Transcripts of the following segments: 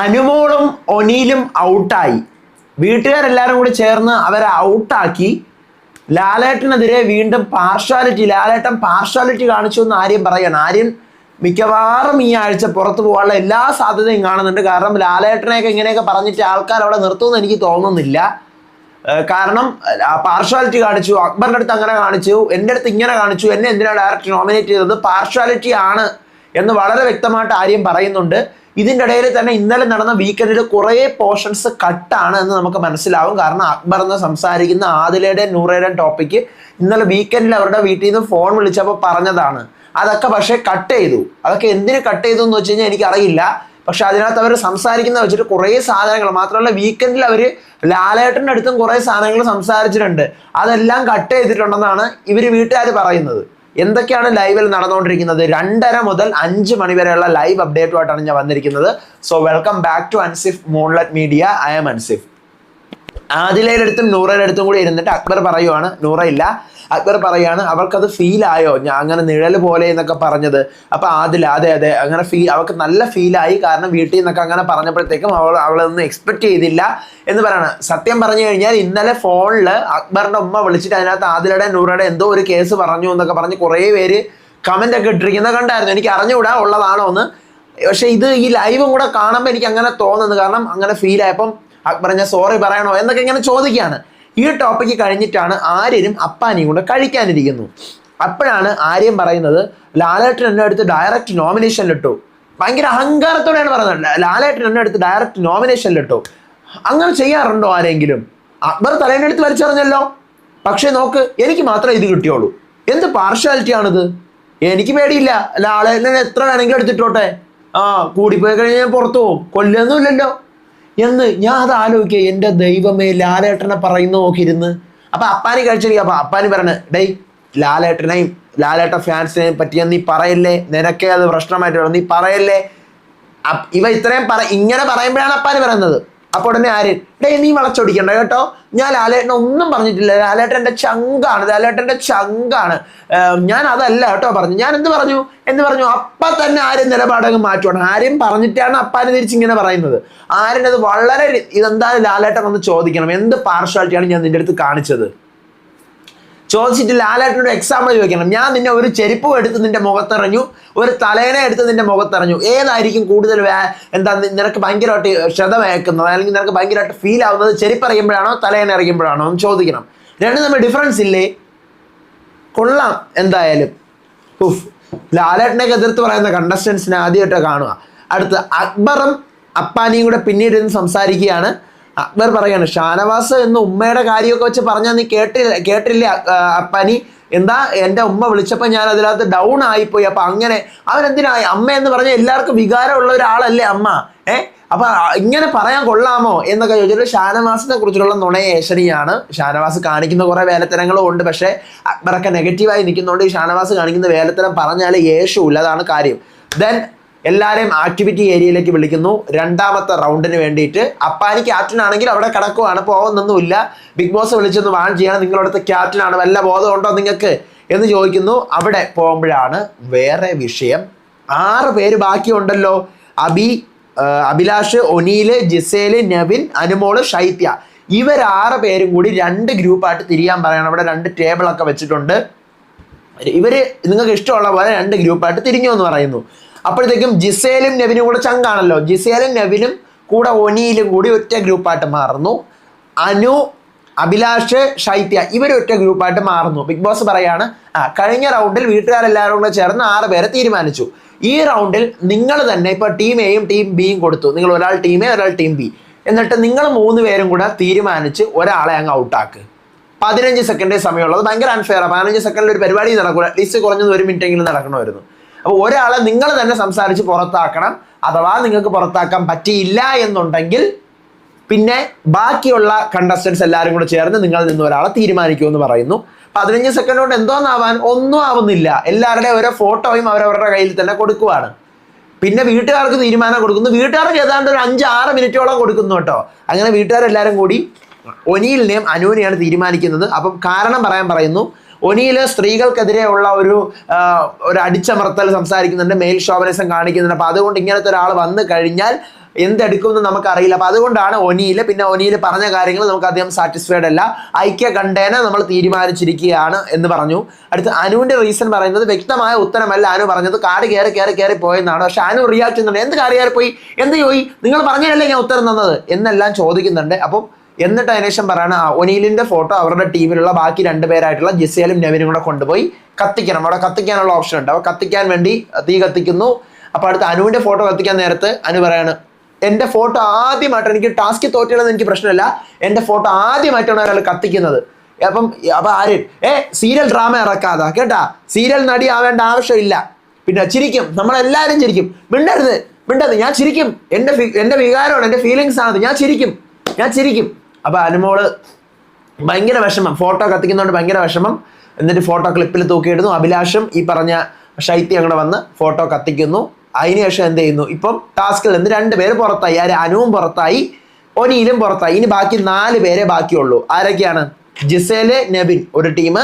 അനുമോളും ഒനീലും ഔട്ടായി. വീട്ടുകാരെല്ലാവരും കൂടി ചേർന്ന് അവരെ ഔട്ടാക്കി. ലാലേട്ടനെതിരെ വീണ്ടും പാർഷ്വാലിറ്റി ലാലേട്ടൻ പാർഷ്വാലിറ്റി കാണിച്ചു എന്ന് ആര്യം പറയാണ് ആര്യൻ മിക്കവാറും ഈ ആഴ്ച പുറത്തു പോകാനുള്ള എല്ലാ സാധ്യതയും കാണുന്നുണ്ട്. കാരണം ലാലേട്ടനെയൊക്കെ ഇങ്ങനെയൊക്കെ പറഞ്ഞിട്ട് ആൾക്കാർ അവിടെ നിർത്തുമെന്ന് എനിക്ക് തോന്നുന്നില്ല. കാരണം പാർഷ്വാലിറ്റി കാണിച്ചു അക്ബറിന്റെ അടുത്ത് അങ്ങനെ കാണിച്ചു എന്റെ അടുത്ത് ഇങ്ങനെ കാണിച്ചു എന്നെ എന്തിനാണ് ഡയറക്റ്റ് നോമിനേറ്റ് ചെയ്തത്? പാർഷ്വാലിറ്റി ആണ് എന്ന് വളരെ വ്യക്തമായിട്ട് ആര്യം പറയുന്നുണ്ട്. ഇതിന്റെ ഇടയിൽ തന്നെ ഇന്നലെ നടന്ന വീക്കെൻഡിൽ കുറേ പോർഷൻസ് കട്ടാണ് എന്ന് നമുക്ക് മനസ്സിലാവും. കാരണം അക്ബർ എന്ന് സംസാരിക്കുന്ന ആദിലയുടെ നൂറയുടെ ടോപ്പിക്ക് ഇന്നലെ വീക്കെൻഡിൽ അവരുടെ വീട്ടിൽ നിന്ന് ഫോൺ വിളിച്ചപ്പോൾ പറഞ്ഞതാണ്. അതൊക്കെ പക്ഷേ കട്ട് ചെയ്തു. അതൊക്കെ എന്തിനു കട്ട് ചെയ്തു എന്ന് വെച്ച് കഴിഞ്ഞാൽ എനിക്കറിയില്ല. പക്ഷെ അതിനകത്ത് അവർ സംസാരിക്കുന്ന വെച്ചിട്ട് കുറേ സാധനങ്ങൾ മാത്രമല്ല വീക്കെൻഡിൽ അവർ ലാലേട്ടന്റെ അടുത്തും കുറേ സാധനങ്ങൾ സംസാരിച്ചിട്ടുണ്ട്. അതെല്ലാം കട്ട് ചെയ്തിട്ടുണ്ടെന്നാണ് ഇവർ വീട്ടുകാർ പറയുന്നത്. എന്തൊക്കെയാണ് ലൈവിൽ നടന്നുകൊണ്ടിരിക്കുന്നത്? രണ്ടര മുതൽ അഞ്ച് മണി വരെയുള്ള ലൈവ് അപ്ഡേറ്റുമായിട്ടാണ് ഞാൻ വന്നിരിക്കുന്നത്. So welcome back to Ansif Moonlight media I am Ansif ആദിലയുടെ അടുത്തും നൂറയുടെ അടുത്തും കൂടി ഇരുന്നിട്ട് അക്ബർ പറയുവാണ് നൂറ ഇല്ല അക്ബർ പറയാണ് അവർക്കത് ഫീൽ ആയോ? ഞാൻ അങ്ങനെ നിഴൽ പോലെ എന്നൊക്കെ പറഞ്ഞത്. അപ്പൊ ആദില അതെ അതെ അങ്ങനെ ഫീൽ അവൾക്ക് നല്ല ഫീലായി കാരണം വീട്ടിൽ നിന്നൊക്കെ അങ്ങനെ പറഞ്ഞപ്പോഴത്തേക്കും അവൾ അവളൊന്നും എക്സ്പെക്ട് ചെയ്തില്ല എന്ന് പറയണം. സത്യം പറഞ്ഞു കഴിഞ്ഞാൽ ഇന്നലെ ഫോണിൽ അക്ബറിന്റെ ഉമ്മ വിളിച്ചിട്ട് അതിനകത്ത് ആദിലയുടെ നൂറയുടെ എന്തോ ഒരു കേസ് പറഞ്ഞു എന്നൊക്കെ പറഞ്ഞ് കുറേ പേര് കമന്റ് ഒക്കെ ഇട്ടിരിക്കുന്നത് കണ്ടായിരുന്നു. എനിക്ക് അറിഞ്ഞുകൂടാ ഉള്ളതാണോ എന്ന് പക്ഷെ ഇത് ഈ ലൈവും കൂടെ കാണുമ്പോൾ എനിക്ക് അങ്ങനെ തോന്നുന്നു. കാരണം അങ്ങനെ ഫീൽ ആയപ്പം അക്ബർ ഞാൻ സോറി പറയണോ എന്നൊക്കെ ഇങ്ങനെ ചോദിക്കുകയാണ്. ഈ ടോപ്പിക്ക് കഴിഞ്ഞിട്ടാണ് ആര്യനും അപ്പാനിയും കൂടെ കഴിക്കാനിരിക്കുന്നു. അപ്പോഴാണ് ആര്യം പറയുന്നത് ലാലേട്ടൻ എന്നെ അടുത്ത് ഡയറക്റ്റ് നോമിനേഷനിലിട്ടു ഭയങ്കര അഹങ്കാരത്തോടെയാണ് പറയുന്നത്. ലാലേട്ടൻ എന്നെ അടുത്ത് ഡയറക്റ്റ് നോമിനേഷനിലിട്ടു അങ്ങനെ ചെയ്യാറുണ്ടോ ആരെങ്കിലും? അക്ബർ തലേനെടുത്ത് വലിച്ചെറിഞ്ഞല്ലോ. പക്ഷേ നോക്ക് എനിക്ക് മാത്രമേ ഇത് കിട്ടിയുള്ളൂ. എന്ത് പാർഷ്യാലിറ്റി ആണിത്? എനിക്ക് പേടിയില്ല. ലാലേട്ടനെ എത്ര വേണമെങ്കിലും എടുത്തിട്ടോട്ടെ? ആ കൂടിപ്പോയി കഴിഞ്ഞാൽ പുറത്തു പോകും കൊല്ലൊന്നുമില്ലല്ലോ എന്ന് ഞാൻ അത് ആലോചിക്കുക. എന്റെ ദൈവമേ ലാലേട്ടനെ പറയുന്ന നോക്കിയിരുന്ന് അപ്പൊ അപ്പാനി കഴിച്ചിരിക്കുക അപ്പൊ അപ്പാനി പറഞ്ഞ ഡേയ് ലാലേട്ടനെയും ലാലേട്ട ഫാൻസിനെയും പറ്റിയ നീ പറയല്ലേ? നിനക്കേ അത് പ്രശ്നമായിട്ട് നീ പറയല്ലേ? ഇവ ഇത്രയും പറ ഇങ്ങനെ പറയുമ്പോഴാണ് അപ്പാന് പറയുന്നത്. അപ്പോൾ ഉടനെ ആര്? ഡേ നീ വളച്ചൊടിക്കണ്ട കേട്ടോ. ഞാൻ ലാലേട്ടനെ ഒന്നും പറഞ്ഞിട്ടില്ല. ലാലേട്ടന്റെ ചങ്കാണ്. ലാലേട്ടന്റെ ചങ്കാണ്. ഞാൻ അതല്ല കേട്ടോ പറഞ്ഞു ഞാൻ എന്ത് പറഞ്ഞു? എന്ന് പറഞ്ഞു? അപ്പ തന്നെ ആരും നിലപാടങ്ങ് മാറ്റുവാണ്. ആരും പറഞ്ഞിട്ടാണ് അപ്പാന് തിരിച്ചിങ്ങനെ പറയുന്നത്. ആരും അത് വളരെ ഇതെന്താ ലാലേട്ടൻ ഒന്ന് ചോദിക്കണം. എന്ത് പാർഷ്വാലിറ്റിയാണ് ഞാൻ നിന്റെ അടുത്ത് കാണിച്ചത്? ചോദിച്ചിട്ട് ലാലേട്ടനോട് എക്സാമ്പിൾ ചോദിക്കണം ഞാൻ നിന്നെ ഒരു ചെരുപ്പ് എടുത്ത് നിന്റെ മുഖത്തെറിഞ്ഞു ഒരു തലേനെ എടുത്ത് നിന്റെ മുഖത്തെറിഞ്ഞു. ഏതായിരിക്കും കൂടുതൽ എന്താ നിനക്ക് ഭയങ്കരമായിട്ട് ക്ഷതമേക്കുന്നത് അല്ലെങ്കിൽ നിനക്ക് ഭയങ്കരമായിട്ട് ഫീൽ ആവുന്നത് ചെരുപ്പ് എറിയുമ്പോഴാണോ തലേനെ എറിയുമ്പോഴാണോ എന്ന് ചോദിക്കണം. രണ്ടും തമ്മിൽ ഡിഫറൻസ് ഇല്ലേ? കൊള്ളാം എന്തായാലും. ഉഫ്. ലാലേട്ടനെയൊക്കെ എതിർത്ത് പറയുന്ന കണ്ടസ്റ്റൻസിനെ ആദ്യമായിട്ട് കാണുക. അടുത്ത് അക്ബറും അപ്പാനിയും കൂടെ പിന്നീട് ഇരുന്ന് സംസാരിക്കുകയാണ്. അക്ബർ പറയാണ് ഷാനവാസ് എന്ന് ഉമ്മയുടെ കാര്യമൊക്കെ വെച്ച് പറഞ്ഞാൽ നീ കേട്ടില്ല കേട്ടില്ലേ അപ്പനി? എന്താ എന്റെ ഉമ്മ വിളിച്ചപ്പോൾ ഞാൻ അതിനകത്ത് ഡൗൺ ആയിപ്പോയി. അപ്പം അങ്ങനെ അവനെന്തിനായി അമ്മ എന്ന് പറഞ്ഞാൽ എല്ലാവർക്കും വികാരമുള്ള ഒരാളല്ലേ അമ്മ? ഏ? അപ്പൊ ഇങ്ങനെ പറയാൻ കൊള്ളാമോ? എന്നൊക്കെ ചോദിച്ചിട്ട് ഷാനവാസിനെ കുറിച്ചുള്ള നുണയേശനിയാണ് ഷാനവാസ് കാണിക്കുന്ന കുറെ വേലത്തരങ്ങളും ഉണ്ട്. പക്ഷേ അക്ബറൊക്കെ നെഗറ്റീവായി നിൽക്കുന്നതുകൊണ്ട് ഈ ഷാനവാസ് കാണിക്കുന്ന വേലത്തരം പറഞ്ഞാൽ യേശുമില്ല അതാണ് കാര്യം. ദെൻ എല്ലാവരെയും ആക്ടിവിറ്റി ഏരിയയിലേക്ക് വിളിക്കുന്നു. രണ്ടാമത്തെ റൗണ്ടിന് വേണ്ടിയിട്ട്. അപ്പാനി ക്യാപ്റ്റൻ ആണെങ്കിൽ അവിടെ കിടക്കുവാണ് പോകുന്നൊന്നുമില്ല ബിഗ് ബോസ് വിളിച്ചൊന്ന് വാൺ ചെയ്യണം. നിങ്ങളടുത്ത് ക്യാപ്റ്റൻ ആണ്. വല്ല ബോധമുണ്ടോ നിങ്ങൾക്ക്? എന്ന് ചോദിക്കുന്നു. അവിടെ പോകുമ്പോഴാണ് വേറെ വിഷയം. ആറ് പേര് ബാക്കിയുണ്ടല്ലോ. അബി അഭിലാഷ് ഒനീൽ ജിസേൽ നവിൻ അനുമോൾ ഷൈത്യ ഇവരാറ് പേരും കൂടി രണ്ട് ഗ്രൂപ്പായിട്ട് തിരിയാൻ പറയണം. അവിടെ രണ്ട് ടേബിളൊക്കെ വെച്ചിട്ടുണ്ട്. ഇവർ നിങ്ങൾക്ക് ഇഷ്ടമുള്ള പോലെ രണ്ട് ഗ്രൂപ്പായിട്ട് തിരിഞ്ഞു എന്ന് പറയുന്നു. അപ്പോഴത്തേക്കും ജിസേലും നെവിനും കൂടെ ചങ്കാണല്ലോ. ജിസേലും നെവിനും കൂടെ ഒനിയിലും കൂടി ഒറ്റ ഗ്രൂപ്പായിട്ട് മാറുന്നു. അനു അഭിലാഷ് ശൈത്യ ഇവരൊറ്റ ഗ്രൂപ്പായിട്ട് മാറുന്നു. ബിഗ് ബോസ് പറയാണ് ആ കഴിഞ്ഞ റൗണ്ടിൽ വീട്ടുകാരെല്ലാവരും കൂടെ ചേർന്ന് ആറ് പേരെ തീരുമാനിച്ചു. ഈ റൗണ്ടിൽ നിങ്ങൾ തന്നെ ഇപ്പൊ ടീം എയും ടീം ബിയും കൊടുത്തു. നിങ്ങൾ ഒരാൾ ടീം എ ഒരാൾ ടീം ബി എന്നിട്ട് നിങ്ങൾ മൂന്ന് പേരും കൂടെ തീരുമാനിച്ച് ഒരാളെ അങ്ങ് ഔട്ടാക്ക്. പതിനഞ്ച് സെക്കൻഡേ സമയമുള്ളത്. ഭയങ്കര അൺഫെയർ പതിനഞ്ച് സെക്കൻഡിൽ ഒരു പരിപാടി നടക്കൂല. അറ്റ്ലീസ്റ്റ് കുറഞ്ഞത് ഒരു മിനിറ്റ് എങ്കിലും നടക്കണമായിരുന്നു. അപ്പോൾ ഒരാളെ നിങ്ങൾ തന്നെ സംസാരിച്ച് പുറത്താക്കണം. അഥവാ നിങ്ങൾക്ക് പുറത്താക്കാൻ പറ്റിയില്ല എന്നുണ്ടെങ്കിൽ പിന്നെ ബാക്കിയുള്ള കണ്ടസ്റ്റൻസ് എല്ലാവരും കൂടെ ചേർന്ന് നിങ്ങൾ നിന്ന് ഒരാളെ തീരുമാനിക്കുമെന്ന് പറയുന്നു. പതിനഞ്ച് സെക്കൻഡ് കൊണ്ട് എന്തോന്നാവാൻ ഒന്നും ആവുന്നില്ല. എല്ലാവരുടെയും ഓരോ ഫോട്ടോയും അവരവരുടെ കയ്യിൽ തന്നെ കൊടുക്കുവാണ്. പിന്നെ വീട്ടുകാർക്ക് തീരുമാനം കൊടുക്കുന്നു. വീട്ടുകാർക്ക് ഏതാണ്ട് ഒരു അഞ്ച് ആറ് മിനിറ്റോളം കൊടുക്കുന്നു കേട്ടോ. അങ്ങനെ വീട്ടുകാരെല്ലാവരും കൂടി ഒനിയിലിനെയും അനുവിനെയാണ് തീരുമാനിക്കുന്നത്. അപ്പം കാരണം പറയാൻ പറയുന്നു. ഒനിയിൽ സ്ത്രീകൾക്കെതിരെയുള്ള ഒരു ഒരു അടിച്ചമർത്തൽ സംസാരിക്കുന്നുണ്ട്. മെയിൽ ശോഭനസം കാണിക്കുന്നുണ്ട്. അപ്പൊ അതുകൊണ്ട് ഇങ്ങനത്തെ ഒരാൾ വന്നു കഴിഞ്ഞാൽ എന്തെടുക്കുമെന്ന് നമുക്കറിയില്ല. അപ്പൊ അതുകൊണ്ടാണ് ഒനിയിൽ പിന്നെ ഒനിയിൽ പറഞ്ഞ കാര്യങ്ങൾ നമുക്ക് അധികം സാറ്റിസ്ഫൈഡ് അല്ല. ഐക്യ കണ്ടേന നമ്മൾ തീരുമാനിച്ചിരിക്കുകയാണ് എന്ന് പറഞ്ഞു. അടുത്ത് അനുവിന്റെ റീസൺ പറയുന്നത് വ്യക്തമായ ഉത്തരമല്ല. അനു പറഞ്ഞത് കാട് കയറി കയറി കയറി പോയെന്നാണ്. പക്ഷെ അനു റിയാക്ട് ചെയ്യുന്നുണ്ട്. എന്ത് കാട് കയറി പോയി എന്ത് പോയി നിങ്ങൾ പറഞ്ഞതല്ലേ ഞാൻ ഉത്തരം തന്നത്? എന്നെല്ലാം ചോദിക്കുന്നുണ്ട്. അപ്പം എന്നിട്ട് അതിനുശേഷം പറയാണ് ആ, ഒനീലിന്റെ ഫോട്ടോ അവരുടെ ടീമിലുള്ള ബാക്കി രണ്ടുപേരായിട്ടുള്ള ജിസേലും നെവിനും കൂടെ കൊണ്ടുപോയി കത്തിക്കണം. അവിടെ കത്തിക്കാനുള്ള ഓപ്ഷൻ ഉണ്ട്. അപ്പോൾ കത്തിക്കാൻ വേണ്ടി തീ കത്തിക്കുന്നു. അപ്പൊ അടുത്ത് അനുവിന്റെ ഫോട്ടോ കത്തിക്കാൻ നേരത്ത് അനു പറയാണ് എന്റെ ഫോട്ടോ ആദ്യമായിട്ട് എനിക്ക് ടാസ്ക് തോറ്റുള്ളത് എനിക്ക് പ്രശ്നമില്ല. എന്റെ ഫോട്ടോ ആദ്യമായിട്ടാണ് ഒരാൾ കത്തിക്കുന്നത്. അപ്പം അപ്പൊ ആര്? ഏ സീരിയൽ ഡ്രാമ ഇറക്കാതാ കേട്ടാ? സീരിയൽ നടി ആവേണ്ട ആവശ്യമില്ല. പിന്നെ ചിരിക്കും. നമ്മളെല്ലാവരും ചിരിക്കും. മിണ്ടരുത് മിണ്ടരുത്. ഞാൻ ചിരിക്കും. എന്റെ എന്റെ വികാരമാണ് എന്റെ ഫീലിങ്സ് ആണത്. ഞാൻ ചിരിക്കും. ഞാൻ ചിരിക്കും. അപ്പൊ അനുമോൾ ഭയങ്കര വിഷമം. ഫോട്ടോ കത്തിക്കുന്നതുകൊണ്ട് ഭയങ്കര വിഷമം. എന്നിട്ട് ഫോട്ടോ ക്ലിപ്പിൽ തൂക്കിയിടുന്നു. അഭിലാഷം ഈ പറഞ്ഞ ശൈത്യം അങ്ങനെ വന്ന് ഫോട്ടോ കത്തിക്കുന്നു. അതിനുശേഷം എന്ത് ചെയ്യുന്നു? ഇപ്പം ടാസ്കിൽ നിന്ന് രണ്ട് പേര് പുറത്തായി. ആര്? അനുവും പുറത്തായി. ഒനിയിലും പുറത്തായി. ഇനി ബാക്കി നാല് പേരെ ബാക്കിയുള്ളൂ. ആരൊക്കെയാണ്? ജിസേൽ നബിൻ ഒരു ടീം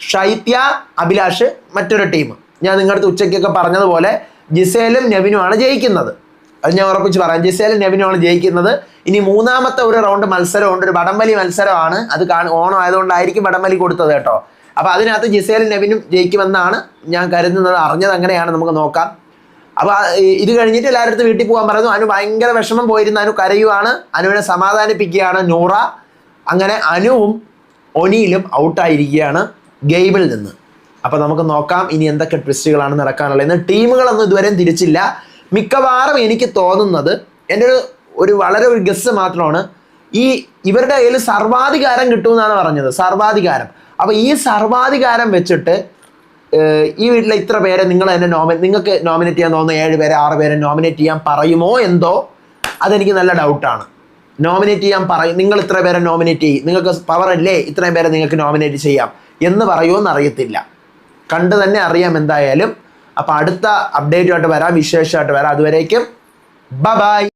ഷൈത്യ അഭിലാഷ് മറ്റൊരു ടീം ഞാൻ നിങ്ങളുടെ ഉച്ചയ്ക്കൊക്കെ പറഞ്ഞതുപോലെ ജിസേലും നബിനുമാണ് ജയിക്കുന്നത്. അത് ഞാൻ ഉറപ്പിച്ച് പറയാം. ജിസേലും നെബിനുമാണ് ജയിക്കുന്നത്. ഇനി മൂന്നാമത്തെ ഒരു റൗണ്ട് മത്സരമുണ്ട്. ഒരു വടംവലി മത്സരമാണ്. അത് കാണും ഓണം ആയതുകൊണ്ടായിരിക്കും വടംവലി കൊടുത്തത് കേട്ടോ. അപ്പൊ അതിനകത്ത് ജിസേലും നെവിനും ജയിക്കുമെന്നാണ് ഞാൻ കരുതുന്നത്. അറിഞ്ഞത് അങ്ങനെയാണ്. നമുക്ക് നോക്കാം. അപ്പൊ ആ, ഇത് കഴിഞ്ഞിട്ട് എല്ലാവരുടെ വീട്ടിൽ പോകാൻ പറയുന്നു. അനു ഭയങ്കര വിഷമം പോയിരുന്നു അനു കരയുവാണ്. അനുവിനെ സമാധാനിപ്പിക്കുകയാണ് നൂറ. അങ്ങനെ അനുവും ഒനിയിലും ഔട്ടായിരിക്കുകയാണ് ഗെയിമിൽ നിന്ന്. അപ്പൊ നമുക്ക് നോക്കാം ഇനി എന്തൊക്കെ ട്വിസ്റ്റുകളാണ് നടക്കാനുള്ളത്. ടീമുകളൊന്നും ഇതുവരെയും തിരിച്ചില്ല. മിക്കവാറും എനിക്ക് തോന്നുന്നത് എന്റെ ഒരു ഒരു വളരെ ഒരു ഗസ് മാത്രമാണ്. ഈ ഇവരുടെ കയ്യിൽ സർവാധികാരം കിട്ടുമെന്നാണ് പറഞ്ഞത്. സർവാധികാരം. അപ്പോൾ ഈ സർവാധികാരം വെച്ചിട്ട് ഈ വീട്ടിലെ ഇത്ര പേരെ നിങ്ങൾ എന്നെ നോമി നിങ്ങൾക്ക് നോമിനേറ്റ് ചെയ്യാൻ തോന്നുന്ന ഏഴ് പേരെ ആറ് പേരെ നോമിനേറ്റ് ചെയ്യാൻ പറയുമോ എന്തോ? അതെനിക്ക് നല്ല ഡൗട്ടാണ് നോമിനേറ്റ് ചെയ്യാൻ പറയും നിങ്ങൾ ഇത്ര പേരെ നോമിനേറ്റ് ചെയ്യും. നിങ്ങൾക്ക് പവർ അല്ലേ ഇത്രയും പേരെ നിങ്ങൾക്ക് നോമിനേറ്റ് ചെയ്യാം. എന്ന് പറയുമോ എന്നറിയത്തില്ല കണ്ടു തന്നെ അറിയാം എന്തായാലും. അപ്പൊ അടുത്ത അപ്ഡേറ്റുമായിട്ട് വരാം വിശേഷമായിട്ട് വരാം. അതുവരേക്കും ബ